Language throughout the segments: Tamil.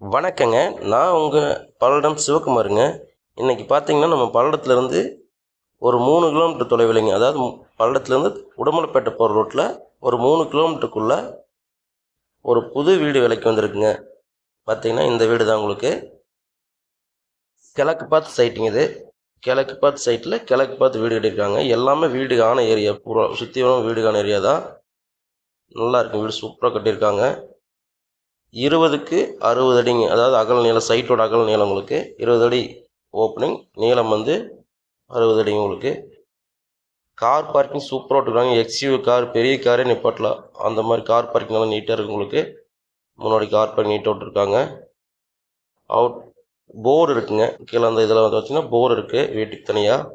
வணக்கங்க. நான் உங்கள் பல்லடம் சிவகுமாருங்க. இன்றைக்கி பார்த்தீங்கன்னா நம்ம பல்லடத்துலேருந்து ஒரு மூணு கிலோமீட்டர் தொலைவில்லைங்க அதாவது பல்லடத்துலேருந்து உடமலைப்பேட்டை போகிற ரோட்டில் ஒரு மூணு கிலோமீட்டருக்குள்ளே ஒரு புது வீடு விலைக்கு வந்திருக்குங்க. பார்த்தீங்கன்னா இந்த வீடு தான் உங்களுக்கு. கிழக்கு பார்த்து சைட்டுங்க இது. கிழக்கு பார்த்து சைட்டில் கிழக்கு பார்த்து வீடு கட்டியிருக்காங்க. எல்லாமே வீடு ஆன ஏரியா. பூரா சுற்றி வரும் வீடு காண ஏரியா தான் நல்லா இருக்கும் வீடு சூப்பராக கட்டியிருக்காங்க. இருபதுக்கு அறுபது அடிங்க. அதாவது அகல் நீளம் சைட்டோட அகல் நீளம் உங்களுக்கு இருபது அடி ஓப்பனிங் நீளம் வந்து அறுபது அடிங்க உங்களுக்கு. கார் பார்க்கிங் சூப்பராக விட்டுருக்காங்க. எக்ஸ்யூ கார் பெரிய காரே நிப்பாட்டலாம் அந்த மாதிரி கார் பார்க்கிங் நல்லா நீட்டாக இருக்கும் உங்களுக்கு. முன்னாடி கார் பார்க்கிங் நீட்டாக விட்டுருக்காங்க. அவுட் போர் இருக்குங்க. கீழே அந்த இதில் வந்து வச்சிங்கன்னா போர் இருக்குது வீட்டுக்கு தனியாக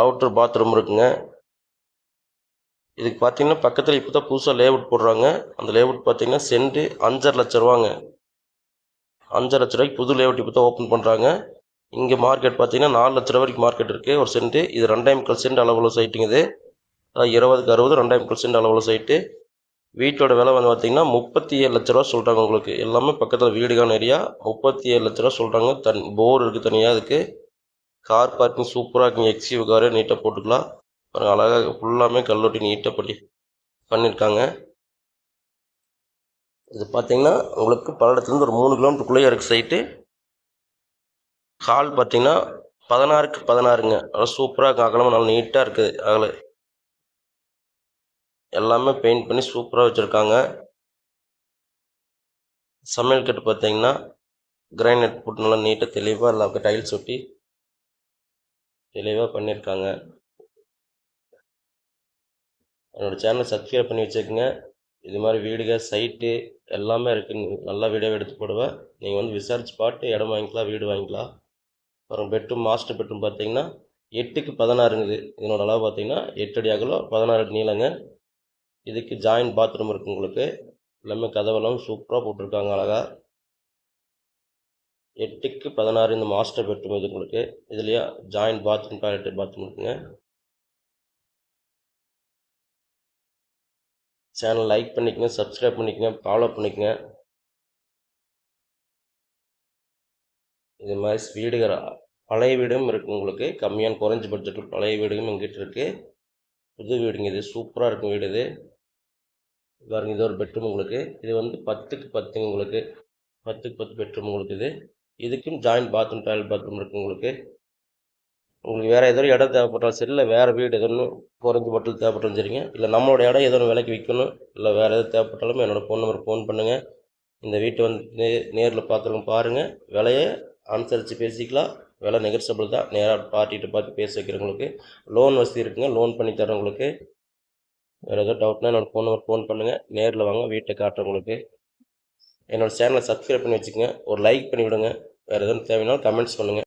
அவுட்ரு பாத்ரூம் இருக்குங்க. இதுக்கு பார்த்தீங்கன்னா பக்கத்தில் இப்போ தான் புதுசாக லேஅவுட் போடுறாங்க. அந்த லேஅவுட் பார்த்தீங்கன்னா சென்ட்டு அஞ்சரை லட்ச ரூபாங்க. அஞ்சரை லட்ச ரூபாய்க்கு புது லேஅவுட் இப்போ தான் ஓப்பன் பண்ணுறாங்க இங்கே மார்க்கெட் பார்த்தீங்கன்னா நாலு லட்ச ரூபா வரைக்கும் மார்க்கெட் இருக்குது ஒரு சென்ட்டு இது ரெண்டாயிரம் கல் சென்ட் அளவுள்ள சைட்டுங்க இது. இருபதுக்கு அறுபது ரெண்டாயிரம் கல் சென்ட் அளவுள்ள சைட்டு வீட்டோட விலை வந்து பார்த்தீங்கன்னா முப்பத்தி ஏழு லட்ச ரூபா சொல்கிறாங்க உங்களுக்கு. எல்லாமே பக்கத்தில் வீடுகான ஏரியா முப்பத்தி ஏழு லட்ச ரூபா சொல்கிறாங்க தன் போர் இருக்குது தனியாக அதுக்கு கார் பார்க்கிங் சூப்பராக இருக்குங்க. எக்ஸ்யூ காரு நீட்டாக போட்டுக்கலாம். பாருங்கள் அழகாக ஃபுல்லாமே கல்லொட்டி நீட்டாக பண்ணி பண்ணியிருக்காங்க இது பார்த்தீங்கன்னா உங்களுக்கு பல்லடத்துலேருந்து ஒரு மூணு கிலோமீட்டருக்குள்ளேயே இருக்குது சைட்டு ஹால் பார்த்தீங்கன்னா பதினாறுக்கு பதினாறுங்க. நல்லா சூப்பராக இருக்கும் அகலமாக நல்லா நீட்டாக இருக்குது அகல எல்லாமே பெயிண்ட் பண்ணி சூப்பராக வச்சுருக்காங்க. சமையல் கட்டு பார்த்தீங்கன்னா கிரைனைட் போட்டு நல்லா நீட்டாக தெளிவாக எல்லாம் டைல்ஸ் ஒட்டி தெளிவாக பண்ணியிருக்காங்க என்னோட சேனலை சப்ஸ்கிரைப் பண்ணி வச்சுக்கோங்க. இது மாதிரி வீடுக சைட்டு எல்லாமே இருக்குது நல்லா வீடியோ எடுத்து போடுவேன் நீங்கள் வந்து விசாரிச்சு பார்த்து இடம் வாங்கிக்கலாம் வீடு வாங்கிக்கலாம். அப்புறம் பெட்ரூம் மாஸ்டர் பெட்ரூம் பார்த்தீங்கன்னா எட்டுக்கு பதினாறுங்குது இதனோட அளவு பார்த்தீங்கன்னா எட்டு அடி அகலம் பதினாறு அடி நீளங்க. இதுக்கு ஜாயின்ட் பாத்ரூம் இருக்குது உங்களுக்கு. எல்லாமே கதவெல்லாம் சூப்பராக போட்டிருக்காங்க அழகாக எட்டுக்கு பதினாறு இந்த மாஸ்டர் பெட்ரூம் இது உங்களுக்கு. இதுலேயே ஜாயின்ட் பாத்ரூம் டாய்லெட் பாத்ரூம் இருக்குங்க. சேனல் லைக் பண்ணிக்கங்க சப்ஸ்கிரைப் பண்ணிக்கங்க ஃபாலோ பண்ணிக்கங்க. இது மாதிரி வீடுகள் பழைய வீடும் இருக்குது உங்களுக்கு. கம்மியான குறைஞ்ச பட்ஜெட்டில் பழைய வீடும் எங்கிட்ட இருக்குது புது வீடுங்க இது சூப்பராக இருக்கும் வீடு இது. பாருங்க இது ஒரு பெட்ரூம் உங்களுக்கு. இது வந்து பத்துக்கு பத்துங்க உங்களுக்கு. பத்துக்கு பத்து பெட்ரூம் உங்களுக்கு இது. இதுக்கும் ஜாயின்ட் பாத்ரூம் டாய்லெட் பாத்ரூம் இருக்குது உங்களுக்கு. உங்களுக்கு வேறு ஏதோ இடம் தேவைப்பட்டாலும் சரி இல்லை வேறு வீடு எதுன்னு குறைஞ்சி மட்டும் தேவைப்பட்டாலும் சரிங்க. இல்லை நம்மளோட இடம் ஏதோ ஒன்று விலைக்கு விற்கணும் இல்லை வேறு எதாவது தேவைப்பட்டாலும் என்னோடய ஃபோன் நம்பர் ஃபோன் பண்ணுங்கள் இந்த வீட்டை வந்து நே நேரில் பார்க்குறவங்க பாருங்கள் விலையை அனுசரித்து பேசிக்கலாம். விலை நெகர்சபிள் தான். நேராக பார்ட்டிகிட்ட பார்த்து பேச வைக்கிறவங்களுக்கு லோன் வசதி இருக்குங்க லோன் பண்ணி தரவங்களுக்கு வேறு ஏதோ டவுட்னா என்னோடய ஃபோன் நம்பர் ஃபோன் பண்ணுங்கள் நேரில் வாங்க வீட்டை காட்டுறவங்களுக்கு. என்னோடய சேனலை சப்ஸ்கிரைப் பண்ணி வச்சுக்கோங்க. ஒரு லைக் பண்ணி விடுங்க. வேறு எதுவும் தேவைனாலும் கமெண்ட்ஸ் பண்ணுங்கள்